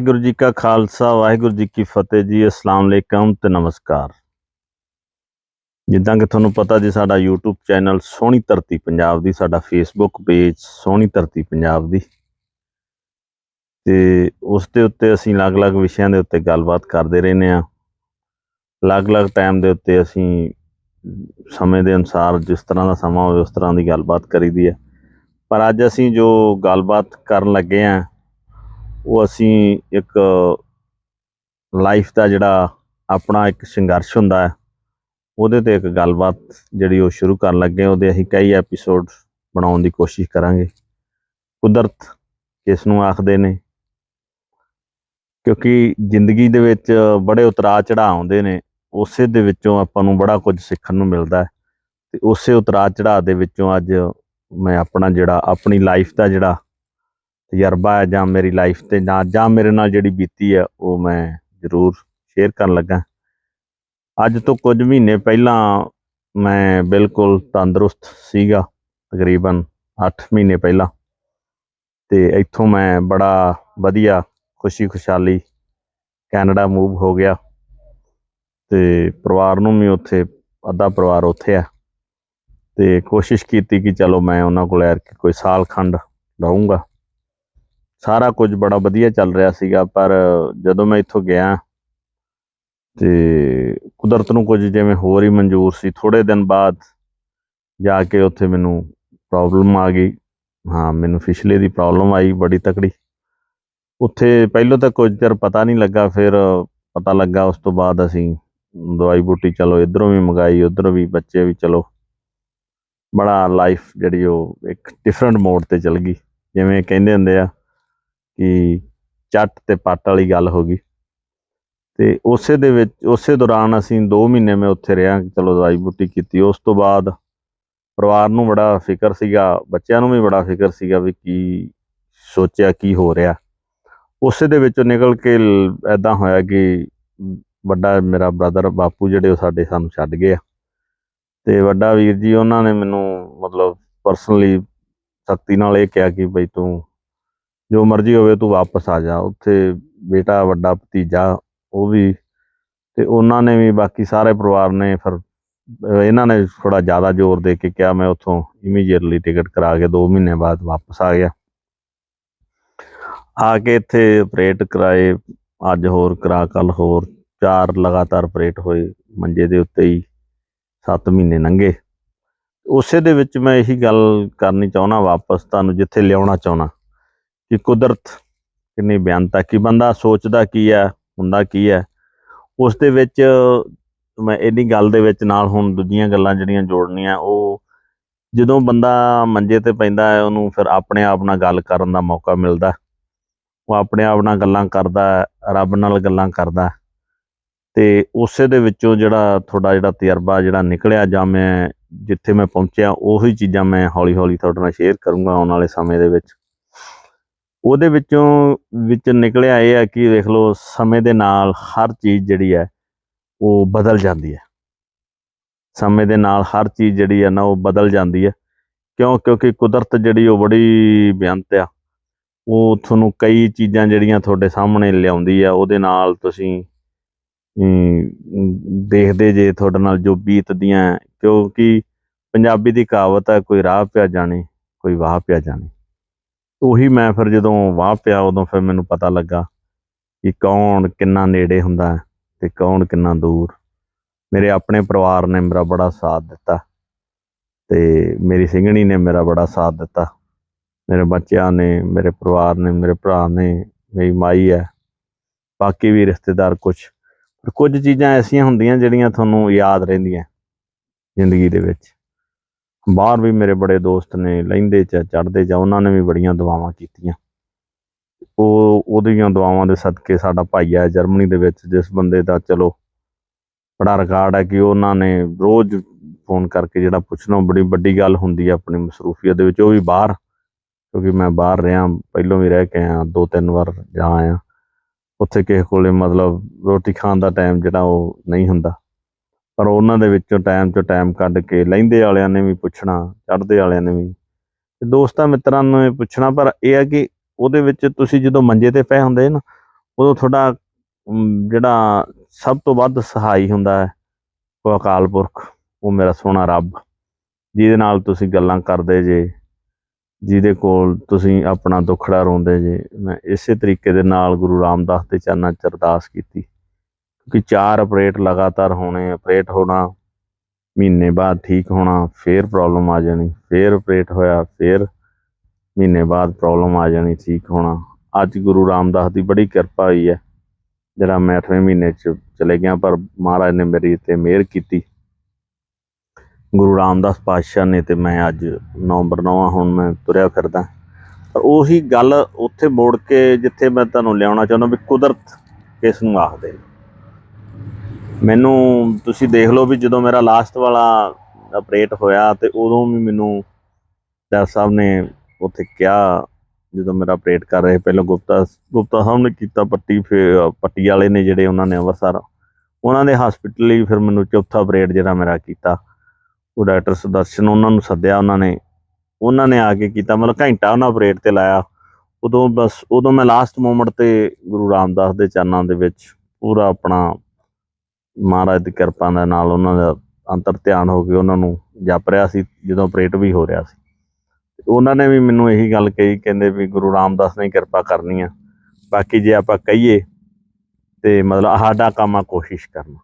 ਵਾਹਿਗੁਰੂ ਜੀ ਕਾ ਖਾਲਸਾ, ਵਾਹਿਗੁਰੂ ਜੀ ਕੀ ਫਤਿਹ ਜੀ, ਅਸਲਾਮ ਅਲੈਕਮ ਤੇ ਨਮਸਕਾਰ। ਜਿੱਦਾਂ ਕਿ ਤੁਹਾਨੂੰ ਪਤਾ ਜੀ, ਸਾਡਾ YouTube ਚੈਨਲ ਸੋਹਣੀ ਧਰਤੀ ਪੰਜਾਬ ਦੀ, ਸਾਡਾ Facebook ਪੇਜ ਸੋਹਣੀ ਧਰਤੀ ਪੰਜਾਬ ਦੀ। ਤੇ ਉਸ ਦੇ ਉੱਤੇ ਅਸੀਂ ਅਲੱਗ-ਅਲੱਗ ਵਿਸ਼ਿਆਂ ਦੇ ਉੱਤੇ ਗੱਲਬਾਤ ਕਰਦੇ ਰਹਿੰਦੇ ਆ ਅਲੱਗ-ਅਲੱਗ ਟਾਈਮ ਦੇ ਉੱਤੇ ਅਸੀਂ ਸਮੇਂ ਦੇ ਅਨੁਸਾਰ ਜਿਸ ਤਰ੍ਹਾਂ ਦਾ ਸਮਾਂ ਹੋਵੇ, ਉਸ ਤਰ੍ਹਾਂ ਦੀ ਗੱਲਬਾਤ ਕਰੀਦੀ ਹੈ। ਪਰ ਅੱਜ ਅਸੀਂ ਜੋ ਗੱਲਬਾਤ ਕਰਨ ਲੱਗੇ ਆ ਉਹ ਅਸੀਂ ਇੱਕ ਲਾਈਫ ਦਾ ਜਿਹੜਾ ਆਪਣਾ ਇੱਕ ਸੰਘਰਸ਼ ਹੁੰਦਾ ਹੈ, ਉਹਦੇ ਤੇ ਇੱਕ ਗੱਲਬਾਤ ਜਿਹੜੀ ਉਹ ਸ਼ੁਰੂ ਕਰਨ ਲੱਗੇ ਉਹਦੇ ਅਸੀਂ ਕਈ ਐਪੀਸੋਡ ਬਣਾਉਣ ਦੀ ਕੋਸ਼ਿਸ਼ ਕਰਾਂਗੇ। ਕੁਦਰਤ ਕਿਸ ਨੂੰ ਆਖਦੇ ਨੇ? ਕਿਉਂਕਿ ਜ਼ਿੰਦਗੀ ਦੇ ਵਿੱਚ ਬੜੇ ਉਤਰਾਅ ਚੜਾਅ ਆਉਂਦੇ ਨੇ, ਉਸੇ ਦੇ ਵਿੱਚੋਂ ਆਪਾਂ ਨੂੰ ਬੜਾ ਕੁਝ ਸਿੱਖਣ ਨੂੰ ਮਿਲਦਾ ਹੈ। ਤੇ ਉਸੇ ਉਤਰਾਅ ਚੜਾਅ ਦੇ ਵਿੱਚੋਂ ਅੱਜ ਮੈਂ ਆਪਣਾ ਜਿਹੜਾ, ਆਪਣੀ ਲਾਈਫ ਦਾ ਜਿਹੜਾ ਤਜਰਬਾ ਹੈ ਜਾਂ ਮੇਰੀ ਲਾਈਫ ਤੇ ਜਾਂ ਜਾਂ ਮੇਰੇ ਨਾਲ ਜਿਹੜੀ ਬੀਤੀ ਹੈ, ਉਹ ਮੈਂ ਜ਼ਰੂਰ ਸ਼ੇਅਰ ਕਰਨ ਲੱਗਾ। ਅੱਜ ਤੋਂ ਕੁਝ ਮਹੀਨੇ ਪਹਿਲਾਂ ਮੈਂ ਬਿਲਕੁਲ ਤੰਦਰੁਸਤ ਸੀਗਾ, ਤਕਰੀਬਨ 8 ਮਹੀਨੇ ਪਹਿਲਾਂ। ਤੇ ਇੱਥੋਂ ਮੈਂ ਬੜਾ ਵਧੀਆ ਖੁਸ਼ੀ ਖੁਸ਼ਹਾਲੀ ਕੈਨੇਡਾ ਮੂਵ ਹੋ ਗਿਆ। ਤੇ ਪਰਿਵਾਰ ਨੂੰ ਵੀ ਉੱਥੇ, ਅੱਧਾ ਪਰਿਵਾਰ ਉੱਥੇ ਆ ਤੇ ਕੋਸ਼ਿਸ਼ ਕੀਤੀ ਕਿ ਚਲੋ ਮੈਂ ਉਹਨਾਂ ਕੋਲ ਐਰ ਕੇ ਕੋਈ ਸਾਲ ਖੰਡ ਰਹੂੰਗਾ ਸਾਰਾ ਕੁਝ ਬੜਾ ਵਧੀਆ ਚੱਲ ਰਿਹਾ ਸੀਗਾ, ਪਰ ਜਦੋਂ ਮੈਂ ਇੱਥੋਂ ਗਿਆ ਤੇ ਕੁਦਰਤ ਨੂੰ ਕੁਝ ਜਿਵੇਂ ਹੋਰ ਹੀ ਮਨਜ਼ੂਰ ਸੀ ਥੋੜੇ ਦਿਨ ਬਾਅਦ ਜਾ ਕੇ ਉੱਥੇ ਮੈਨੂੰ ਪ੍ਰੋਬਲਮ ਆ ਗਈ। ਹਾਂ, ਮੈਨੂੰ ਫਿਸ਼ਲੇ ਦੀ ਪ੍ਰੋਬਲਮ ਆਈ ਬੜੀ ਤਕੜੀ। ਉੱਥੇ ਪਹਿਲਾਂ ਤਾਂ ਕੁਝ ਚਿਰ ਪਤਾ ਨਹੀਂ ਲੱਗਾ, ਫਿਰ ਪਤਾ ਲੱਗਾ ਉਸ ਤੋਂ ਬਾਅਦ ਅਸੀਂ ਦਵਾਈ ਬੂਟੀ ਚਲੋ ਇਧਰੋਂ ਵੀ ਮੰਗਾਈ, ਉਧਰੋਂ ਵੀ ਬੱਚੇ ਵੀ ਚਲੋ। ਬੜਾ ਲਾਈਫ ਜਿਹੜੀ ਉਹ ਇੱਕ ਡਿਫਰੈਂਟ ਮੋਡ ਤੇ ਚਲ ਗਈ, ਜਿਵੇਂ ਕਹਿੰਦੇ ਹੁੰਦੇ ਆ ਕਿ ਚੱਟ ਤੇ ਪੱਟ ਵਾਲੀ ਗੱਲ ਹੋ ਗਈ। ਤੇ ਉਸੇ ਦੇ ਵਿੱਚ, ਉਸੇ ਦੌਰਾਨ ਅਸੀਂ 2 ਮਹੀਨੇ ਮੈਂ ਉੱਥੇ ਰਿਹਾ ਚਲੋ ਦਵਾਈ ਬੂਟੀ ਕੀਤੀ। ਉਸ ਤੋਂ ਬਾਅਦ ਪਰਿਵਾਰ ਨੂੰ ਬੜਾ ਫਿਕਰ ਸੀਗਾ, ਬੱਚਿਆਂ ਨੂੰ ਵੀ ਬੜਾ ਫਿਕਰ ਸੀਗਾ ਵੀ ਕੀ ਸੋਚਿਆ, ਕੀ ਹੋ ਰਿਹਾ। ਉਸੇ ਦੇ ਵਿੱਚੋਂ ਨਿਕਲ ਕੇ ਐਦਾਂ ਹੋਇਆ ਕਿ ਵੱਡਾ ਮੇਰਾ ਬ੍ਰਦਰ ਬਾਪੂ ਜਿਹੜੇ ਉਹ ਸਾਡੇ ਸਾਨੂੰ ਛੱਡ ਗਏ ਆ। ਤੇ ਵੱਡਾ ਵੀਰ ਜੀ, ਉਹਨਾਂ ਨੇ ਮੈਨੂੰ ਮਤਲਬ ਪਰਸਨਲੀ ਸਖਤੀ ਨਾਲ ਇਹ ਕਿਹਾ ਕਿ ਬਈ ਤੂੰ ਜੋ ਮਰਜ਼ੀ ਹੋਵੇ ਤੂੰ ਵਾਪਸ ਆ ਜਾ, ਉੱਥੇ ਬੇਟਾ, ਵੱਡਾ ਭਤੀਜਾ, ਉਹ ਵੀ ਤੇ ਉਹਨਾਂ ਨੇ ਵੀ ਬਾਕੀ ਸਾਰੇ ਪਰਿਵਾਰ ਨੇ ਫਿਰ ਇਹਨਾਂ ਨੇ ਥੋੜਾ ਜ਼ਿਆਦਾ ਜ਼ੋਰ ਦੇ ਕੇ ਕਿਹਾ, ਮੈਂ ਉੱਥੋਂ ਇਮੀਡੀਏਟਲੀ ਟਿਕਟ ਕਰਾ ਕੇ 2 ਮਹੀਨੇ ਬਾਅਦ ਵਾਪਸ ਆ ਗਿਆ। ਆ ਕੇ ਇੱਥੇ ਆਪਰੇਟ ਕਰਾਏ, ਅੱਜ ਹੋਰ ਕਰਾ ਕੱਲ ਹੋਰ, ਚਾਰ ਲਗਾਤਾਰ ਆਪਰੇਟ ਹੋਏ, ਮੰਜੇ ਦੇ ਉੱਤੇ ਹੀ 7 ਮਹੀਨੇ ਲੰਘੇ। ਉਸੇ ਦੇ ਵਿੱਚ ਮੈਂ ਇਹੀ ਗੱਲ ਕਰਨੀ ਚਾਹੁੰਦਾ ਵਾਪਸ, ਤੁਹਾਨੂੰ ਜਿੱਥੇ ਲਿਆਉਣਾ ਚਾਹੁੰਦਾ। ਕਿ ਕੁਦਰਤ ਕਿੰਨੀ ਬਿਆਨਤਾ ਕਿ ਬੰਦਾ ਸੋਚਦਾ ਕੀ ਹੈ ਹੁੰਦਾ ਕੀ ਹੈ ਉਸ ਦੇ ਵਿੱਚ ਮੈਂ ਇਹਦੀ ਗੱਲ ਦੇ ਵਿੱਚ ਨਾਲ ਹੁਣ ਦੂਜੀਆਂ ਗੱਲਾਂ ਜਿਹੜੀਆਂ ਜੋੜਨੀਆਂ, ਉਹ ਜਦੋਂ ਬੰਦਾ ਮੰਜੇ ਤੇ ਪੈਂਦਾ ਹੈ, ਉਹਨੂੰ ਫਿਰ ਆਪਣੇ ਆਪ ਨਾਲ ਗੱਲ ਕਰਨ ਦਾ ਮੌਕਾ ਮਿਲਦਾ। ਉਹ ਆਪਣੇ ਆਪ ਨਾਲ ਗੱਲਾਂ ਕਰਦਾ ਰੱਬ ਨਾਲ ਗੱਲਾਂ ਕਰਦਾ ਹੈ। ਤੇ ਉਸੇ ਦੇ ਵਿੱਚੋਂ ਜਿਹੜਾ ਤੁਹਾਡਾ ਜਿਹੜਾ ਤਜਰਬਾ ਜਿਹੜਾ ਨਿਕਲਿਆ ਜਾਂ ਮੈਂ ਜਿੱਥੇ ਮੈਂ ਪਹੁੰਚਿਆ, ਉਹੀ ਚੀਜ਼ਾਂ ਮੈਂ ਹੌਲੀ ਹੌਲੀ ਤੁਹਾਡੇ ਨਾਲ ਸ਼ੇਅਰ ਕਰੂੰਗਾ ਆਉਣ ਵਾਲੇ ਸਮੇਂ ਦੇ ਵਿੱਚ। ਉਹਦੇ ਵਿੱਚੋਂ ਵਿੱਚ ਨਿਕਲਿਆ ਇਹ ਹੈ ਕਿ ਦੇਖ ਲਓ ਸਮੇਂ ਦੇ ਨਾਲ ਹਰ ਚੀਜ਼ ਜਿਹੜੀ ਹੈ ਉਹ ਬਦਲ ਜਾਂਦੀ ਹੈ। ਸਮੇਂ ਦੇ ਨਾਲ ਹਰ ਚੀਜ਼ ਜਿਹੜੀ ਹੈ ਨਾ ਉਹ ਬਦਲ ਜਾਂਦੀ ਹੈ। ਕਿਉਂ? ਕਿਉਂਕਿ ਕੁਦਰਤ ਜਿਹੜੀ ਉਹ ਬੜੀ ਬੇਅੰਤ ਆ। ਉਹ ਤੁਹਾਨੂੰ ਕਈ ਚੀਜ਼ਾਂ ਜਿਹੜੀਆਂ ਤੁਹਾਡੇ ਸਾਹਮਣੇ ਲਿਆਉਂਦੀ ਆ ਉਹਦੇ ਨਾਲ ਤੁਸੀਂ ਦੇਖਦੇ ਜੇ ਤੁਹਾਡੇ ਨਾਲ ਜੋ ਬੀਤਦੀਆਂ ਕਿਉਂਕਿ ਪੰਜਾਬੀ ਦੀ ਕਹਾਵਤ ਹੈ, ਕੋਈ ਰਾਹ ਪਿਆ ਜਾਣੇ, ਕੋਈ ਵਾਹ ਪਿਆ ਜਾਣੇ। ਉਹੀ ਮੈਂ ਫਿਰ ਜਦੋਂ ਵਾਹ ਪਿਆ ਉਦੋਂ ਫਿਰ ਮੈਨੂੰ ਪਤਾ ਲੱਗਾ ਕਿ ਕੌਣ ਕਿੰਨਾ ਨੇੜੇ ਹੁੰਦਾ ਹੈ ਤੇ ਕੌਣ ਕਿੰਨਾ ਦੂਰ। ਮੇਰੇ ਆਪਣੇ ਪਰਿਵਾਰ ਨੇ ਮੇਰਾ ਬੜਾ ਸਾਥ ਦਿੱਤਾ ਤੇ ਮੇਰੀ ਸਿੰਘਣੀ ਨੇ ਮੇਰਾ ਬੜਾ ਸਾਥ ਦਿੱਤਾ। ਮੇਰੇ ਬੱਚਿਆਂ ਨੇ, ਮੇਰੇ ਪਰਿਵਾਰ ਨੇ, ਮੇਰੇ ਭਰਾ ਨੇ, ਮੇਰੀ ਮਾਈ ਹੈ, ਬਾਕੀ ਵੀ ਰਿਸ਼ਤੇਦਾਰ ਕੁਝ ਕੁਝ ਚੀਜ਼ਾਂ ਐਸੀਆਂ ਹੁੰਦੀਆਂ ਜਿਹੜੀਆਂ ਤੁਹਾਨੂੰ ਯਾਦ ਰਹਿੰਦੀਆਂ ਜ਼ਿੰਦਗੀ ਦੇ ਵਿੱਚ। ਬਾਹਰ ਵੀ ਮੇਰੇ ਬੜੇ ਦੋਸਤ ਨੇ, ਲੈਂਦੇ ਚ ਚੜਦੇ ਚ, ਉਹਨਾਂ ਨੇ ਵੀ ਬੜੀਆਂ ਦੁਆਵਾਂ ਕੀਤੀਆਂ। ਉਹ, ਉਹਦੀਆਂ ਦੁਆਵਾਂ ਦੇ ਸਦਕੇ ਸਾਡਾ ਭਾਈ ਆ ਜਰਮਨੀ ਦੇ ਵਿੱਚ, ਜਿਸ ਬੰਦੇ ਦਾ ਚਲੋ ਬੜਾ ਰਿਕਾਰਡ ਹੈ ਕਿ ਉਹਨਾਂ ਨੇ ਰੋਜ਼ ਫੋਨ ਕਰਕੇ ਜਿਹੜਾ ਪੁੱਛਣਾ, ਉਹ ਬੜੀ ਵੱਡੀ ਗੱਲ ਹੁੰਦੀ ਹੈ ਆਪਣੀ ਮਸਰੂਫੀਅਤ ਦੇ ਵਿੱਚ, ਉਹ ਵੀ ਬਾਹਰ, ਕਿਉਂਕਿ ਮੈਂ ਬਾਹਰ ਰਿਹਾ, ਪਹਿਲਾਂ ਵੀ ਰਹਿ ਕੇ ਆਇਆ ਦੋ ਤਿੰਨ ਵਾਰ ਜਾ ਆਇਆ। ਉੱਥੇ ਕਿਸੇ ਕੋਲੇ ਮਤਲਬ ਰੋਟੀ ਖਾਣ ਦਾ ਟਾਈਮ ਜਿਹੜਾ ਉਹ ਨਹੀਂ ਹੁੰਦਾ। ਪਰ ਉਹਨਾਂ ਦੇ ਵਿੱਚੋਂ ਟਾਈਮ ਚੋਂ ਟਾਈਮ ਕੱਢ ਕੇ ਲਹਿੰਦੇ ਵਾਲਿਆਂ ਨੇ ਵੀ ਪੁੱਛਣਾ, ਚੜ੍ਹਦੇ ਵਾਲਿਆਂ ਨੇ ਵੀ। ਤੇ ਦੋਸਤਾਂ ਮਿੱਤਰਾਂ ਨੂੰ ਵੀ ਪੁੱਛਣਾ, ਪਰ ਇਹ ਹੈ ਕਿ ਉਹਦੇ ਵਿੱਚ ਤੁਸੀਂ ਜਦੋਂ ਮੰਜੇ ਤੇ ਪਏ ਹੁੰਦੇ ਨਾ, ਉਦੋਂ ਤੁਹਾਡਾ ਜਿਹੜਾ ਸਭ ਤੋਂ ਵੱਧ ਸਹਾਈ ਹੁੰਦਾ ਹੈ, ਉਹ ਅਕਾਲ ਪੁਰਖ, ਉਹ ਮੇਰਾ ਸੋਹਣਾ ਰੱਬ। ਜਿਹਦੇ ਨਾਲ ਤੁਸੀਂ ਗੱਲਾਂ ਕਰਦੇ ਜੇ, ਜਿਹਦੇ ਕੋਲ ਤੁਸੀਂ ਆਪਣਾ ਦੁੱਖੜਾ ਰੋਂਦੇ ਜੇ। ਮੈਂ ਇਸੇ ਤਰੀਕੇ ਦੇ ਨਾਲ ਗੁਰੂ ਰਾਮਦਾਸ ਦੇ ਚਰਨਾਂ 'ਚ ਅਰਦਾਸ ਕੀਤੀ। ਕਿਉਂਕਿ ਚਾਰ ਆਪਰੇਟ ਲਗਾਤਾਰ ਹੋਣੇ ਆਪਰੇਟ ਹੋਣਾ, ਮਹੀਨੇ ਬਾਅਦ ਠੀਕ ਹੋਣਾ, ਫੇਰ ਪ੍ਰੋਬਲਮ ਆ ਜਾਣੀ, ਫੇਰ ਆਪਰੇਟ ਹੋਇਆ, ਫੇਰ ਮਹੀਨੇ ਬਾਅਦ ਪ੍ਰੋਬਲਮ ਆ ਜਾਣੀ, ਠੀਕ ਹੋਣਾ। ਅੱਜ ਗੁਰੂ ਰਾਮਦਾਸ ਦੀ ਬੜੀ ਕਿਰਪਾ ਹੋਈ ਹੈ। ਜਿਹੜਾ ਮੈਂ 8ਵੇਂ ਮਹੀਨੇ ਚ ਚਲੇ ਗਿਆ, ਪਰ ਮਹਾਰਾਜ ਨੇ ਮੇਰੀ ਤੇ ਮਿਹਰ ਕੀਤੀ। ਗੁਰੂ ਰਾਮਦਾਸ ਪਾਤਸ਼ਾਹ ਨੇ ਤੇ ਮੈਂ ਅੱਜ ਨਵੰਬਰ 9 ਹੁਣ ਮੈਂ ਤੁਰਿਆ ਫਿਰਦਾ। ਪਰ ਉਹੀ ਗੱਲ ਉੱਥੇ ਮੋੜ ਕੇ ਜਿੱਥੇ ਮੈਂ ਤੁਹਾਨੂੰ ਲਿਆਉਣਾ ਚਾਹੁੰਦਾ ਵੀ ਕੁਦਰਤ ਕਿਸ ਨੂੰ ਆਖਦੇ ਨੇ। ਮੈਨੂੰ ਤੁਸੀਂ ਦੇਖ ਲਓ ਵੀ ਜਦੋਂ ਮੇਰਾ ਲਾਸਟ ਵਾਲਾ ਆਪਰੇਟ ਹੋਇਆ ਤੇ ਉਦੋਂ ਵੀ ਮੈਨੂੰ ਡਾਕਟਰ ਸਾਹਿਬ ਨੇ ਉੱਥੇ ਕਿਹਾ, ਜਦੋਂ ਮੇਰਾ ਆਪਰੇਟ ਕਰ ਰਹੇ, ਪਹਿਲਾਂ ਗੁਪਤਾ ਗੁਪਤਾ ਸਾਹਿਬ ਨੇ ਕੀਤਾ ਪੱਟੀ, ਫਿਰ, ਪੱਟੀ ਵਾਲੇ ਨੇ ਜਿਹੜੇ ਉਹਨਾਂ ਨੇ ਅੰਮ੍ਰਿਤਸਰ, ਉਹਨਾਂ ਦੇ ਹਸਪੀਟਲ ਹੀ ਫਿਰ ਮੈਨੂੰ ਚੌਥਾ ਆਪਰੇਟ ਜਿਹੜਾ ਮੇਰਾ ਕੀਤਾ। ਉਹ ਡਾਕਟਰ ਸੁਦਰਸ਼ਨ ਉਹਨਾਂ ਨੂੰ ਸੱਦਿਆ, ਉਹਨਾਂ ਨੇ ਉਹਨਾਂ ਨੇ ਆ ਕੇ ਕੀਤਾ, ਮਤਲਬ ਘੰਟਾ ਉਹਨਾਂ ਆਪਰੇਟ ਤੇ ਲਾਇਆ। ਉਦੋਂ ਬਸ, ਉਦੋਂ ਮੈਂ ਲਾਸਟ ਮੂਮੈਂਟ ਤੇ ਗੁਰੂ ਰਾਮਦਾਸ ਦੇ ਚਰਨਾਂ ਦੇ ਵਿੱਚ ਪੂਰਾ ਆਪਣਾ ਮਹਾਰਾਜ ਦੀ ਕਿਰਪਾ ਦੇ ਨਾਲ ਉਹਨਾਂ ਦਾ ਅੰਤਰ ਧਿਆਨ ਹੋ ਕੇ ਉਹਨਾਂ ਨੂੰ ਜਪ ਰਿਹਾ ਸੀ, ਜਦੋਂ ਆਪਰੇਟ ਵੀ ਹੋ ਰਿਹਾ ਸੀ। ਉਹਨਾਂ ਨੇ ਵੀ ਮੈਨੂੰ ਇਹੀ ਗੱਲ ਕਹੀ, ਕਹਿੰਦੇ ਵੀ ਗੁਰੂ ਰਾਮਦਾਸ ਨੇ ਕਿਰਪਾ ਕਰਨੀ ਆ। ਬਾਕੀ ਜੇ ਆਪਾਂ ਕਹੀਏ ਤੇ ਮਤਲਬ ਸਾਡਾ ਕੰਮ ਆ ਕੋਸ਼ਿਸ਼ ਕਰਨਾ।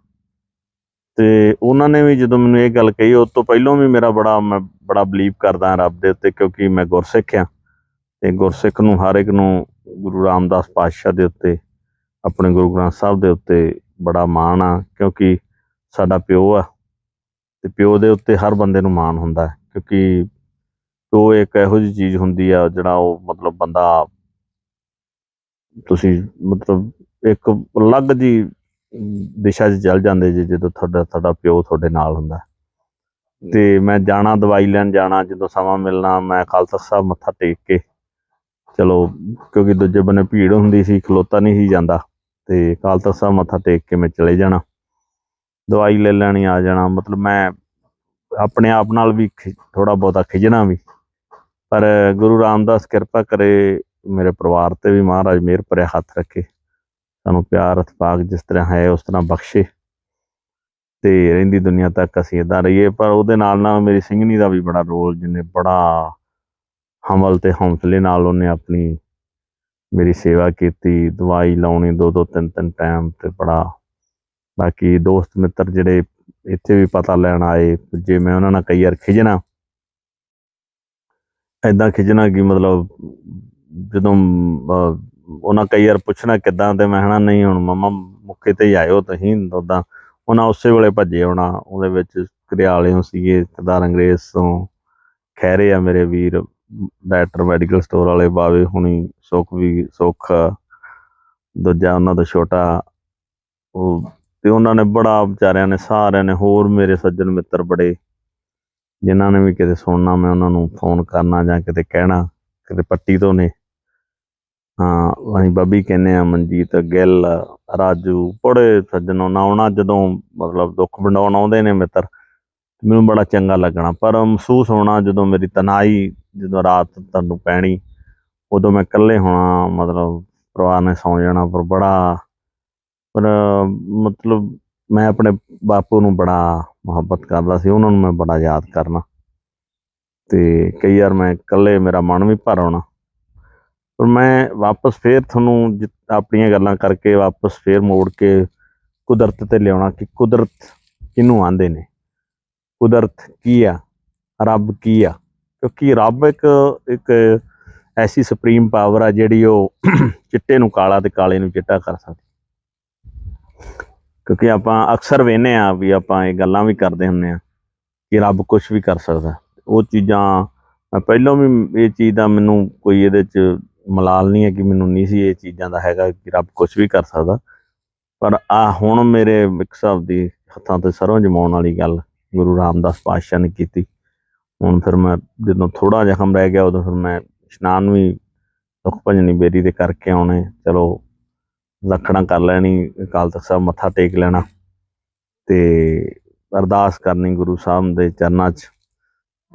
ਤੇ ਉਹਨਾਂ ਨੇ ਵੀ ਜਦੋਂ ਮੈਨੂੰ ਇਹ ਗੱਲ ਕਹੀ, ਉਸ ਤੋਂ ਪਹਿਲਾਂ ਵੀ ਮੇਰਾ ਬੜਾ, ਮੈਂ ਬੜਾ ਬਲੀਵ ਕਰਦਾ ਰੱਬ ਦੇ ਉੱਤੇ, ਕਿਉਂਕਿ ਮੈਂ ਗੁਰਸਿੱਖ ਆ ਤੇ ਗੁਰਸਿੱਖ ਨੂੰ ਹਰ ਇੱਕ ਨੂੰ ਗੁਰੂ ਰਾਮਦਾਸ ਪਾਤਸ਼ਾਹ ਦੇ ਉੱਤੇ, ਆਪਣੇ ਗੁਰੂ ਗ੍ਰੰਥ ਸਾਹਿਬ ਦੇ ਉੱਤੇ ਬੜਾ ਮਾਣ ਆ, ਕਿਉਂਕਿ ਸਾਡਾ ਪਿਓ ਆ। ਤੇ ਪਿਓ ਦੇ ਉੱਤੇ ਹਰ ਬੰਦੇ ਨੂੰ ਮਾਣ ਹੁੰਦਾ ਕਿਉਂਕਿ ਪਿਓ ਇੱਕ ਇਹੋ ਜਿਹੀ ਚੀਜ਼ ਹੁੰਦੀ ਆ, ਜਿਹੜਾ ਉਹ ਮਤਲਬ ਬੰਦਾ ਤੁਸੀਂ ਮਤਲਬ ਇੱਕ ਅਲੱਗ ਜੀ ਦਿਸ਼ਾ 'ਚ ਚੱਲ ਜਾਂਦੇ ਜੇ, ਜਦੋਂ ਤੁਹਾਡਾ ਤੁਹਾਡਾ ਪਿਓ ਤੁਹਾਡੇ ਨਾਲ ਹੁੰਦਾ। ਤੇ ਮੈਂ ਜਾਣਾ, ਦਵਾਈ ਲੈਣ ਜਾਣਾ, ਜਦੋਂ ਸਮਾਂ ਮਿਲਣਾ, ਮੈਂ ਖਾਲਸਾ ਸਾਹਿਬ ਮੱਥਾ ਟੇਕ ਕੇ, ਚਲੋ, ਕਿਉਂਕਿ ਦੂਜੇ ਬੰਨੇ ਭੀੜ ਹੁੰਦੀ ਸੀ, ਖਲੋਤਾ ਨਹੀਂ ਸੀ ਜਾਂਦਾ। ਤੇ ਖਾਲਸਾ ਸਾਹਿਬ ਮੱਥਾ ਟੇਕ ਕੇ ਮੈਂ ਚਲੇ ਜਾਣਾ। ਦਵਾਈ ਲੈ ਲੈਣੀ ਆ ਜਾਣਾ, ਮਤਲਬ ਮੈਂ ਆਪਣੇ ਆਪ ਨਾਲ ਵੀ ਥੋੜਾ ਬਹੁਤਾ ਖਿਜਣਾ ਵੀ। ਪਰ ਗੁਰੂ ਰਾਮਦਾਸ ਕਿਰਪਾ ਕਰੇ ਮੇਰੇ ਪਰਿਵਾਰ ਤੇ ਵੀ ਮਹਾਰਾਜ ਮਿਹਰ ਭਰਿਆ ਹੱਥ ਰੱਖੇ। ਸਾਨੂੰ ਪਿਆਰ ਇਤਫਾਕ ਜਿਸ ਤਰ੍ਹਾਂ ਹੈ ਉਸ ਤਰ੍ਹਾਂ ਬਖਸ਼ੇ। ਤੇ ਰਹਿੰਦੀ ਦੁਨੀਆ ਤੱਕ ਅਸੀਂ ਇਦਾਂ ਰਹੀਏ, ਪਰ ਉਹਦੇ ਨਾਲ ਨਾਲ ਮੇਰੀ ਸਿੰਘਣੀ ਦਾ ਵੀ ਬੜਾ ਰੋਲ ਜਿਹਨੇ ਬੜਾ ਹਮਲ ਤੇ ਹੌਸਲੇ ਨਾਲ ਉਹਨੇ ਆਪਣੀ ਮੇਰੀ ਸੇਵਾ ਕੀਤੀ, ਦਵਾਈ ਲਾਉਣੀ ਦੋ ਦੋ, ਤਿੰਨ ਤਿੰਨ ਟਾਈਮ ਤੇ ਬੜਾ। ਬਾਕੀ ਦੋਸਤ ਮਿੱਤਰ ਜਿਹੜੇ ਇੱਥੇ ਵੀ ਪਤਾ ਲੈਣ ਆਏ, ਜੇ ਮੈਂ ਉਹਨਾਂ ਨਾਲ ਕਈ ਵਾਰ ਖਿਜਣਾ ਐਦਾਂ ਖਿਜਣਾ ਕਿ ਮਤਲਬ ਜਦੋਂ ਉਹਨਾਂ ਕਈ ਵਾਰ ਪੁੱਛਣਾ ਕਿੱਦਾਂ ਤੇ ਮੈਂ ਹਨਾ ਨਹੀਂ ਹੁਣ ਮਮਾ ਮੁੱਕੇ ਤੇ ਹੀ ਆਇਓ ਤੁਸੀਂ ਉਦਾਂ ਉਹਨਾਂ ਉਸੇ ਵੇਲੇ ਭੱਜੇ ਆਉਣਾ ਉਹਦੇ ਵਿੱਚ ਕਰਿਆਲਿਓਂ ਸੀਗੇ ਸਰਦਾਰ ਅੰਗਰੇਜ਼ ਤੋਂ। ਖੈਰੇ ਆ ਮੇਰੇ ਵੀਰ। ਡਾਇਰੈਕਟਰ ਮੈਡੀਕਲ ਸਟੋਰ ਵਾਲੇ ਬਾਵੇ ਹੁਣੀ ਸੁੱਖ ਵੀ ਸੁੱਖ ਦੂਜਾ ਉਹਨਾਂ ਦਾ ਛੋਟਾ, ਉਹ ਤੇ ਉਹਨਾਂ ਨੇ ਬੜਾ ਵਿਚਾਰਿਆਂ ਨੇ ਸਾਰਿਆਂ ਨੇ ਹੋਰ ਮੇਰੇ ਸੱਜਣ ਮਿੱਤਰ ਬੜੇ, ਜਿਨ੍ਹਾਂ ਨੇ ਵੀ ਕਿਤੇ ਸੁਣਨਾ ਮੈਂ ਉਹਨਾਂ ਨੂੰ ਫੋਨ ਕਰਨਾ ਜਾਂ ਕਿਤੇ ਕਹਿਣਾ, ਕਿਤੇ ਪੱਟੀ ਤੋਂ ਨੇ। ਹਾਂ, ਅਸੀਂ ਬੱਬੀ ਕਹਿੰਦੇ ਆ ਮਨਜੀਤ, ਗਿੱਲ, ਰਾਜੂ, ਬੜੇ ਸੱਜਣ ਉਹਨਾਂ ਆਉਣਾ ਜਦੋਂ ਮਤਲਬ ਦੁੱਖ ਵੰਡਾਉਣ ਆਉਂਦੇ ਨੇ ਮਿੱਤਰ, ਮੈਨੂੰ ਬੜਾ ਚੰਗਾ ਲੱਗਣਾ। ਪਰ ਮਹਿਸੂਸ ਹੋਣਾ ਜਦੋਂ ਮੇਰੀ ਤਨਾਈ ਜਦੋਂ ਰਾਤ ਤੁਹਾਨੂੰ ਪੈਣੀ, ਉਦੋਂ ਮੈਂ ਇਕੱਲੇ ਹੋਣਾ, ਮਤਲਬ ਪਰਿਵਾਰ ਨੇ ਸੌਂ ਜਾਣਾ, ਪਰ ਬੜਾ, ਪਰ ਮਤਲਬ ਮੈਂ ਆਪਣੇ ਬਾਪੂ ਨੂੰ ਬੜਾ ਮੁਹੱਬਤ ਕਰਦਾ ਸੀ, ਉਹਨਾਂ ਨੂੰ ਮੈਂ ਬੜਾ ਯਾਦ ਕਰਨਾ। ਤੇ ਕਈ ਵਾਰ ਮੈਂ ਇਕੱਲੇ, ਮੇਰਾ ਮਨ ਵੀ ਭਰ ਆਉਣਾ। ਪਰ ਮੈਂ ਵਾਪਸ ਫੇਰ ਤੁਹਾਨੂੰ ਜਿ- ਆਪਣੀਆਂ ਗੱਲਾਂ ਕਰਕੇ ਵਾਪਸ ਫੇਰ ਮੋੜ ਕੇ ਕੁਦਰਤ ਤੇ ਲਿਆਉਣਾ ਕਿ ਕੁਦਰਤ ਕਿਹਨੂੰ ਆਂਦੇ ਨੇ? ਕੁਦਰਤ ਕੀ ਆ? ਰੱਬ ਕੀ ਆ? ਕਿਉਂਕਿ ਰੱਬ ਇੱਕ ਇੱਕ ਐਸੀ ਸੁਪਰੀਮ ਪਾਵਰ ਆ ਜਿਹੜੀ ਉਹ ਚਿੱਟੇ ਨੂੰ ਕਾਲਾ ਤੇ ਕਾਲੇ ਨੂੰ ਚਿੱਟਾ ਕਰ ਸਕਦੀ। ਕਿਉਂਕਿ ਆਪਾਂ ਅਕਸਰ ਵੇਖਨੇ ਆ ਵੀ ਆਪਾਂ ਇਹ ਗੱਲਾਂ ਵੀ ਕਰਦੇ ਹੁੰਨੇ ਆ ਕਿ ਰੱਬ ਕੁਝ ਵੀ ਕਰ ਸਕਦਾ। ਉਹ ਚੀਜ਼ਾਂ, ਮੈਂ ਪਹਿਲਾਂ ਵੀ ਇਹ ਚੀਜ਼ ਦਾ ਮੈਨੂੰ ਕੋਈ ਇਹਦੇ ਚ ਮਲਾਲ ਨਹੀਂ ਹੈ ਕਿ ਮੈਨੂੰ ਨਹੀਂ ਸੀ ਇਹ ਚੀਜ਼ਾਂ ਦਾ ਹੈਗਾ ਕਿ ਰੱਬ ਕੁਝ ਵੀ ਕਰ ਸਕਦਾ। ਪਰ ਆ ਹੁਣ ਮੇਰੇ ਇੱਕ ਹਿਸਾਬ ਦੀ ਹੱਥਾਂ ਤੇ ਸਰੋਂ ਜਮਾਉਣ ਵਾਲੀ ਗੱਲ ਗੁਰੂ ਰਾਮਦਾਸ ਪਾਤਸ਼ਾਹ ਨੇ ਕੀਤੀ। ਹੁਣ ਫਿਰ ਮੈਂ ਜਦੋਂ ਥੋੜਾ ਜ਼ਖਮ ਰਹਿ ਗਿਆ, ਉਦੋਂ ਫਿਰ ਮੈਂ ਇਸ਼ਨਾਨ ਵੀ ਸੁਖ ਭਜਨੀ ਬੇਰੀ ਦੇ ਕਰਕੇ ਆਉਣੇ। ਚਲੋ ਲੱਖਣਾ ਕਰ ਲੈਣੀ, ਅਕਾਲ ਤਖਤ ਸਾਹਿਬ ਮੱਥਾ ਟੇਕ ਲੈਣਾ ਤੇ ਅਰਦਾਸ ਕਰਨੀ ਗੁਰੂ ਸਾਹਿਬ ਦੇ ਚਰਨਾਂ 'ਚ।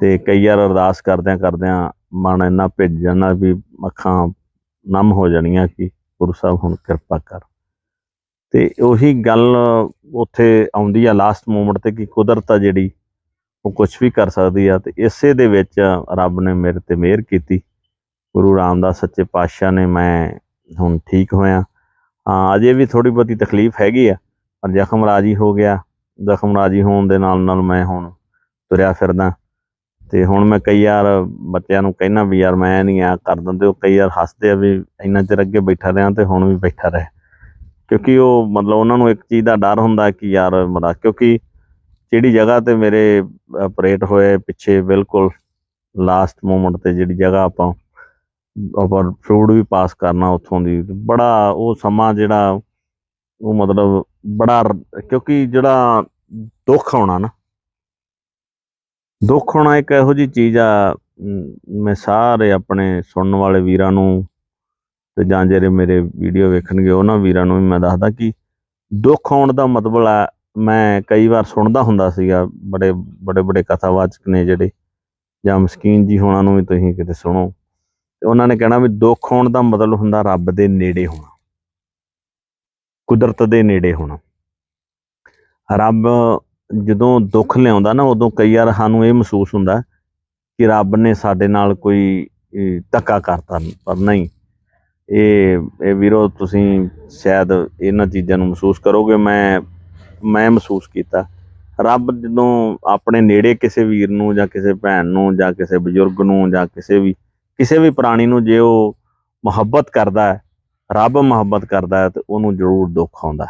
ਤੇ ਕਈ ਵਾਰ ਅਰਦਾਸ ਕਰਦਿਆਂ ਕਰਦਿਆਂ ਮਨ ਇੰਨਾ ਭਿੱਜ ਜਾਂਦਾ ਵੀ ਅੱਖਾਂ ਨਮ ਹੋ ਜਾਣੀਆਂ ਕਿ ਗੁਰੂ ਸਾਹਿਬ ਹੁਣ ਕਿਰਪਾ ਕਰ। ਤੇ ਉਹੀ ਗੱਲ ਉੱਥੇ ਆਉਂਦੀ ਆ ਲਾਸਟ ਮੂਮੈਂਟ ਤੇ ਕਿ ਕੁਦਰਤ ਆ ਜਿਹੜੀ ਉਹ ਕੁਝ ਵੀ ਕਰ ਸਕਦੀ ਆ ਤੇ ਇਸੇ ਦੇ ਵਿੱਚ ਰੱਬ ਨੇ ਮੇਰੇ ਤੇ ਮਿਹਰ ਕੀਤੀ। ਗੁਰੂ ਰਾਮਦਾਸ ਸੱਚੇ ਪਾਤਸ਼ਾਹ ਨੇ ਮੈਂ ਹੁਣ ਠੀਕ ਹੋਇਆ। ਹਾਂ, ਅਜੇ ਵੀ ਥੋੜੀ ਬਹੁਤੀ ਤਕਲੀਫ ਹੈਗੀ ਆ, ਪਰ ਜ਼ਖਮ ਰਾਜੀ ਹੋ ਗਿਆ। ਜ਼ਖਮ ਰਾਜੀ ਹੋਣ ਦੇ ਨਾਲ ਨਾਲ ਮੈਂ ਹੁਣ ਤੁਰਿਆ ਫਿਰਦਾ। ਤੇ ਹੁਣ ਮੈਂ ਕਈ ਵਾਰ ਬੱਚਿਆਂ ਨੂੰ ਕਹਿਣਾ ਵੀ ਯਾਰ ਮੈਂ ਨਹੀਂ ਆ, ਕਰ ਦਿੰਦੇ ਉਹ ਕਈ ਵਾਰ ਹੱਸਦੇ ਆ ਵੀ ਇੰਨਾ ਚਿਰ ਅੱਗੇ ਬੈਠਾ ਰਿਹਾ ਤੇ ਹੁਣ ਵੀ ਬੈਠਾ ਰਹੇ। ਕਿਉਂਕਿ ਉਹ ਮਤਲਬ ਉਹਨਾਂ ਨੂੰ ਇੱਕ ਚੀਜ਼ ਦਾ ਡਰ ਹੁੰਦਾ ਕਿ ਯਾਰ ਮਰਾ ਕਿਉਂਕਿ ਜਿਹੜੀ ਜਗ੍ਹਾ ਤੇ ਮੇਰੇ ਆਪਰੇਟ ਹੋਏ ਪਿੱਛੇ ਬਿਲਕੁਲ ਲਾਸਟ ਮੂਮੈਂਟ ਤੇ ਜਿਹੜੀ ਜਗ੍ਹਾ ਆਪਾਂ ਆਪਾਂ ਫੂਡ ਵੀ ਪਾਸ ਕਰਨਾ ਉੱਥੋਂ ਦੀ, ਬੜਾ ਉਹ ਸਮਾਂ ਜਿਹੜਾ ਉਹ ਮਤਲਬ ਬੜਾ ਕਿਉਂਕਿ ਜਿਹੜਾ ਦੁੱਖ ਆਉਣਾ ਨਾ, ਦੁੱਖ ਹੋਣਾ ਇੱਕ ਇਹੋ ਜੀ ਚੀਜ਼ ਆ ਮੈਂ ਸਾਰੇ ਆਪਣੇ ਸੁਣਨ ਵਾਲੇ ਵੀਰਾਂ ਨੂੰ ਤੇ ਜਾਂ ਜਿਹੜੇ ਮੇਰੇ ਵੀਡੀਓ ਵੇਖਣਗੇ ਉਹਨਾਂ ਵੀਰਾਂ ਨੂੰ ਵੀ ਮੈਂ ਦੱਸਦਾ ਕਿ ਦੁੱਖ ਆਉਣ ਦਾ ਮਤਲਬ ਆ ਮੈਂ ਕਈ ਵਾਰ ਸੁਣਦਾ ਹੁੰਦਾ ਸੀਗਾ, ਬੜੇ ਬੜੇ ਬੜੇ ਕਥਾਵਾਚਕ ਨੇ ਜਿਹੜੇ। ਜਾਂ ਮਸਕੀਨ ਜੀ ਹੋਣਾ ਨੂੰ ਵੀ ਤੁਸੀਂ ਕਿਤੇ ਸੁਣੋ। ਤੇ ਉਹਨਾਂ ਨੇ ਕਹਿਣਾ ਵੀ ਦੁੱਖ ਹੋਣ ਦਾ ਮਤਲਬ ਹੁੰਦਾ ਰੱਬ ਦੇ ਨੇੜੇ ਹੋਣਾ। ਕੁਦਰਤ ਦੇ ਨੇੜੇ ਹੋਣਾ। ਰੱਬ ਜਦੋਂ ਦੁੱਖ ਲਿਆਉਂਦਾ ਨਾ, ਉਦੋਂ ਕਈ ਵਾਰ ਸਾਨੂੰ ਇਹ ਮਹਿਸੂਸ ਹੁੰਦਾ ਕਿ ਰੱਬ ਨੇ ਸਾਡੇ ਨਾਲ ਕੋਈ ਧੱਕਾ ਕਰਤਾ। ਪਰ ਨਹੀਂ, ਇਹ ਇਹ ਵੀਰੋ, ਤੁਸੀਂ ਸ਼ਾਇਦ ਇਹਨਾਂ ਚੀਜ਼ਾਂ ਨੂੰ ਮਹਿਸੂਸ ਕਰੋਗੇ। ਮੈਂ ਮੈਂ ਮਹਿਸੂਸ ਕੀਤਾ। ਰੱਬ ਜਦੋਂ ਆਪਣੇ ਨੇੜੇ ਕਿਸੇ ਵੀਰ ਨੂੰ ਜਾਂ ਕਿਸੇ ਭੈਣ ਨੂੰ ਜਾਂ ਕਿਸੇ ਬਜ਼ੁਰਗ ਨੂੰ ਜਾਂ ਕਿਸੇ ਵੀ ਕਿਸੇ ਵੀ ਪ੍ਰਾਣੀ ਨੂੰ ਜੇ ਉਹ ਮੁਹੱਬਤ ਕਰਦਾ ਹੈ, ਰੱਬ ਮੁਹੱਬਤ ਕਰਦਾ ਹੈ ਤੇ ਉਹਨੂੰ ਜ਼ਰੂਰ ਦੁੱਖ ਆਉਂਦਾ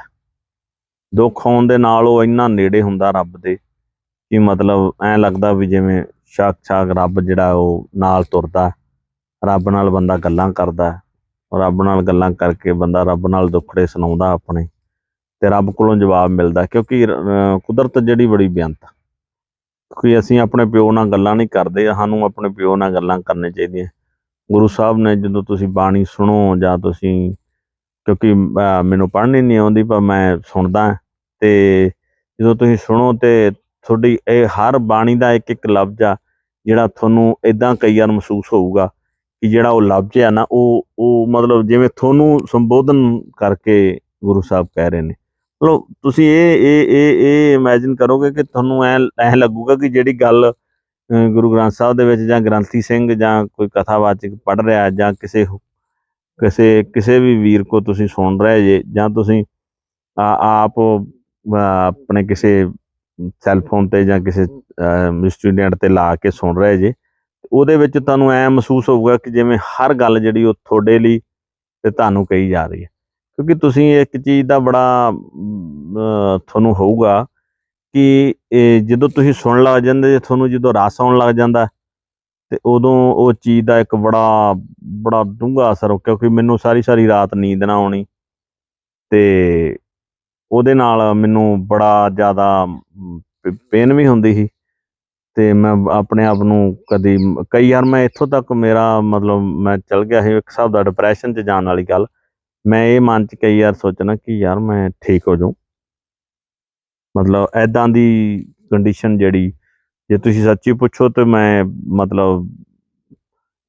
ਦੁੱਖ ਆਉਣ ਦੇ ਨਾਲ ਉਹ ਇੰਨਾ ਨੇੜੇ ਹੁੰਦਾ ਰੱਬ ਦੇ ਕਿ ਮਤਲਬ ਐਂ ਲੱਗਦਾ ਵੀ ਜਿਵੇਂ ਸਾਕਸ਼ਾਤ ਰੱਬ ਜਿਹੜਾ ਉਹ ਨਾਲ ਤੁਰਦਾ ਰੱਬ ਨਾਲ ਬੰਦਾ ਗੱਲਾਂ ਕਰਦਾ ਰੱਬ ਨਾਲ ਗੱਲਾਂ ਕਰਕੇ ਬੰਦਾ ਰੱਬ ਨਾਲ ਦੁੱਖੜੇ ਸੁਣਾਉਂਦਾ ਆਪਣੇ। ਤੇ ਰੱਬ ਕੋਲੋਂ ਜਵਾਬ ਮਿਲਦਾ ਕਿਉਂਕਿ ਕੁਦਰਤ ਜਿਹੜੀ ਬੜੀ ਬੇਅੰਤ ਆ। ਕੋਈ ਅਸੀਂ ਆਪਣੇ ਪਿਓ ਨਾਲ ਗੱਲਾਂ ਨਹੀਂ ਕਰਦੇ ਸਾਨੂੰ ਆਪਣੇ ਪਿਓ ਨਾਲ ਗੱਲਾਂ ਕਰਨੀਆਂ ਚਾਹੀਦੀਆਂ। ਗੁਰੂ ਸਾਹਿਬ ਨੇ ਜਦੋਂ ਤੁਸੀਂ ਬਾਣੀ ਸੁਣੋ ਜਾਂ ਤੁਸੀਂ ਕਿਉਂਕਿ ਅਹ, ਮੈਨੂੰ ਪੜ੍ਹਨੀ ਨਹੀਂ ਆਉਂਦੀ ਪਰ ਮੈਂ ਸੁਣਦਾ ਤੇ ਜਦੋਂ ਤੁਸੀਂ ਸੁਣੋ ਤੇ ਤੁਹਾਡੀ ਇਹ ਹਰ ਬਾਣੀ ਦਾ ਇੱਕ ਇੱਕ ਲਫ਼ਜ਼ ਆ ਜਿਹੜਾ ਤੁਹਾਨੂੰ ਇਦਾਂ ਕਈ ਵਾਰ ਮਹਿਸੂਸ ਹੋਊਗਾ ਕਿ ਜਿਹੜਾ ਉਹ ਲਫ਼ਜ਼ ਆ ਨਾ ਉਹ ਉਹ ਮਤਲਬ ਜਿਵੇਂ ਤੁਹਾਨੂੰ ਸੰਬੋਧਨ ਕਰਕੇ ਗੁਰੂ ਸਾਹਿਬ ਕਹਿ ਰਹੇ ਨੇ। ਚਲੋ, ਤੁਸੀਂ ਇਹ ਇਹ ਇਹ ਇਹ ਇਮੇਜਿਨ ਕਰੋਗੇ ਕਿ ਤੁਹਾਨੂੰ ਐ ਐ ਲੱਗੂਗਾ ਕਿ ਜਿਹੜੀ ਗੱਲ ਗੁਰੂ ਗ੍ਰੰਥ ਸਾਹਿਬ ਦੇ ਵਿੱਚ ਜਾਂ ਗ੍ਰੰਥੀ ਸਿੰਘ ਜਾਂ ਕੋਈ ਕਥਾਵਾਚਕ ਪੜ੍ਹ ਰਿਹਾ ਜਾਂ ਕਿਸੇ ਕਿਸੇ ਕਿਸੇ ਵੀ ਵੀਰ ਕੋ ਤੁਸੀਂ ਸੁਣ ਰਹੇ ਜੇ ਜਾਂ ਤੁਸੀਂ ਆਪ ਆਪਣੇ ਕਿਸੇ ਸੈਲਫੋਨ ਤੇ ਜਾਂ ਕਿਸੇ ਸਟੂਡੈਂਟ ਤੇ ਲਾ ਕੇ ਸੁਣ ਰਹੇ ਜੇ, ਉਹਦੇ ਵਿੱਚ ਤੁਹਾਨੂੰ ਐ ਮਹਿਸੂਸ ਹੋਊਗਾ ਕਿ ਜਿਵੇਂ ਹਰ ਗੱਲ ਜਿਹੜੀ ਉਹ ਤੁਹਾਡੇ ਲਈ ਤੇ ਤੁਹਾਨੂੰ ਕਹੀ ਜਾ ਰਹੀ ਹੈ। ਕਿਉਂਕਿ ਤੁਸੀਂ ਇੱਕ ਚੀਜ਼ ਦਾ ਬੜਾ ਤੁਹਾਨੂੰ ਹੋਊਗਾ ਕਿ, ਇਹ ਜਦੋਂ ਤੁਸੀਂ ਸੁਣਨ ਲੱਗ ਜਾਂਦੇ ਤੁਹਾਨੂੰ ਜਦੋਂ ਰਸ ਆਉਣ ਲੱਗ ਜਾਂਦਾ, ਤੇ ਉਦੋਂ ਉਹ ਚੀਜ਼ ਦਾ ਇੱਕ ਬੜਾ ਬੜਾ ਡੂੰਘਾ ਅਸਰ ਹੋ, ਕਿਉਂਕਿ ਮੈਨੂੰ ਸਾਰੀ ਸਾਰੀ ਰਾਤ ਨੀਂਦ ਨਾ ਆਉਣੀ ਤੇ ਉਹਦੇ ਨਾਲ ਮੈਨੂੰ ਬੜਾ ਜ਼ਿਆਦਾ ਪੇਨ ਵੀ ਹੁੰਦੀ ਸੀ ਤੇ ਮੈਂ ਆਪਣੇ ਆਪ ਨੂੰ ਕਦੀ, ਕਈ ਵਾਰ ਮੈਂ ਇੱਥੋਂ ਤੱਕ ਮੇਰਾ ਮਤਲਬ ਮੈਂ ਚਲ ਗਿਆ ਸੀ, ਇੱਕ ਹਿਸਾਬ ਦਾ ਡਿਪਰੈਸ਼ਨ 'ਚ ਜਾਣ ਵਾਲੀ ਗੱਲ ਮੈਂ ਇਹ ਮਨ 'ਚ ਕਈ ਵਾਰ ਸੋਚਣਾ ਕਿ ਯਾਰ ਮੈਂ ਠੀਕ ਹੋ ਜਾਊਂ। ਮਤਲਬ ਐਦਾਂ ਦੀ ਕੰਡੀਸ਼ਨ ਜਿਹੜੀ, ਜੇ ਤੁਸੀਂ ਸੱਚੀ ਪੁੱਛੋ ਤੇ ਮੈਂ ਮਤਲਬ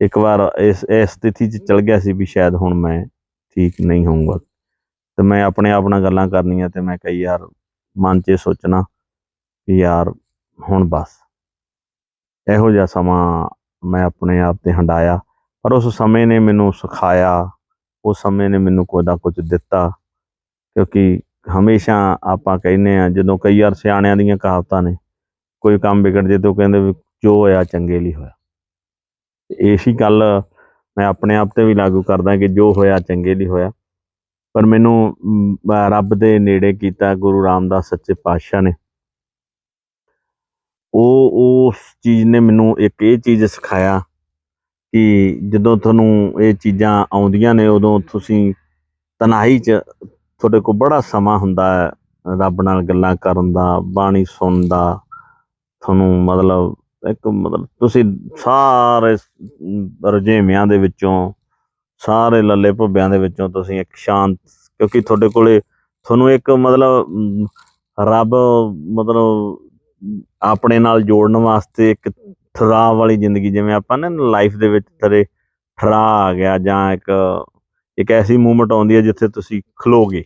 ਇੱਕ ਵਾਰ ਇਸ ਇਸ ਸਥਿਤੀ 'ਚ ਚਲ ਗਿਆ ਸੀ ਵੀ ਸ਼ਾਇਦ ਹੁਣ ਮੈਂ ਠੀਕ ਨਹੀਂ ਹੋਊਗਾ। ਤੇ ਮੈਂ ਆਪਣੇ ਆਪ ਨਾਲ ਗੱਲਾਂ ਕਰਨੀਆਂ ਤੇ ਮੈਂ ਕਈ ਵਾਰ ਮਨ 'ਚ ਇਹ ਸੋਚਣਾ ਕਿ ਯਾਰ ਹੁਣ ਬਸ। ਇਹੋ ਜਿਹਾ ਸਮਾਂ ਮੈਂ ਆਪਣੇ ਆਪ ਤੇ ਹੰਡਾਇਆ ਪਰ ਉਸ ਸਮੇਂ ਨੇ ਮੈਨੂੰ ਸਿਖਾਇਆ ਉਸ ਸਮੇਂ ਨੇ ਮੈਨੂੰ ਕੋਈ ਨਾ ਕੁਝ ਦਿੱਤਾ। ਕਿਉਂਕਿ ਹਮੇਸ਼ਾ ਆਪਾਂ ਕਹਿੰਦੇ ਆ ਜਦੋਂ ਕਈ ਵਾਰ ਸਿਆਣਿਆਂ ਦੀਆਂ ਕਹਾਵਤਾਂ ਨੇ, ਕੋਈ ਕੰਮ ਵਿਗੜ ਜੇ ਤੇ ਉਹ ਕਹਿੰਦੇ ਵੀ ਜੋ ਹੋਇਆ ਚੰਗੇ ਲਈ ਹੋਇਆ। ਇਹੀ ਗੱਲ ਮੈਂ ਆਪਣੇ ਆਪ ਤੇ ਵੀ ਲਾਗੂ ਕਰਦਾ ਕਿ ਜੋ ਹੋਇਆ ਚੰਗੇ ਲਈ ਹੋਇਆ। ਪਰ ਮੈਨੂੰ ਰੱਬ ਦੇ ਨੇੜੇ ਕੀਤਾ ਗੁਰੂ ਰਾਮਦਾਸ ਸੱਚੇ ਪਾਤਸ਼ਾਹ ਨੇ। ਉਹ, ਉਸ ਚੀਜ਼ ਨੇ ਮੈਨੂੰ ਇੱਕ ਇਹ ਚੀਜ਼ ਸਿਖਾਇਆ ਕਿ ਜਦੋਂ ਤੁਹਾਨੂੰ ਇਹ ਚੀਜ਼ਾਂ ਆਉਂਦੀਆਂ ਨੇ, ਉਦੋਂ ਤੁਸੀਂ ਤਨਾਹੀ 'ਚ ਤੁਹਾਡੇ ਕੋਲ ਬੜਾ ਸਮਾਂ ਹੁੰਦਾ ਹੈ, ਰੱਬ ਨਾਲ ਗੱਲਾਂ ਕਰਨ ਦਾ, ਬਾਣੀ ਸੁਣਨ ਦਾ, ਤੁਹਾਨੂੰ ਮਤਲਬ ਇੱਕ ਮਤਲਬ ਤੁਸੀਂ ਸਾਰੇ ਰੁਝੇਵਿਆਂ ਦੇ ਵਿੱਚੋਂ, ਸਾਰੇ ਲੱਲੇ ਭੁੱਬਿਆਂ ਦੇ ਵਿੱਚੋਂ ਤੁਸੀਂ ਇੱਕ ਸ਼ਾਂਤ, ਕਿਉਂਕਿ ਤੁਹਾਡੇ ਕੋਲੇ ਤੁਹਾਨੂੰ ਇੱਕ ਮਤਲਬ ਰੱਬ ਮਤਲਬ ਆਪਣੇ ਨਾਲ ਜੋੜਨ ਵਾਸਤੇ ਇੱਕ ਠਰਾਵ ਵਾਲੀ ਜ਼ਿੰਦਗੀ, ਜਿਵੇਂ ਆਪਾਂ ਨਾ ਲਾਈਫ ਦੇ ਵਿੱਚ ਤੇਰੇ ਠਰਾ ਆ ਗਿਆ ਜਾਂ ਇੱਕ ਇੱਕ ਐਸੀ ਮੂਵਮੈਂਟ ਆਉਂਦੀ ਹੈ ਜਿੱਥੇ ਤੁਸੀਂ ਖਲੋਗੇ।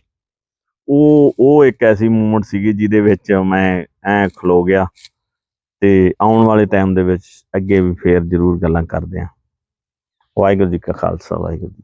ਉਹ ਉਹ ਇੱਕ ਐਸੀ ਮੂਵਮੈਂਟ ਸੀਗੀ ਜਿਹਦੇ ਵਿੱਚ ਮੈਂ ਐ ਖਲੋ ਗਿਆ ਤੇ ਆਉਣ ਵਾਲੇ ਟਾਈਮ ਦੇ ਵਿੱਚ ਅੱਗੇ ਵੀ ਫੇਰ ਜ਼ਰੂਰ ਗੱਲਾਂ ਕਰਦੇ ਹਾਂ ਵਾਹਿਗੁਰੂ ਜੀ ਕਾ ਖਾਲਸਾ, ਵਾਹਿਗੁਰੂ ਜੀ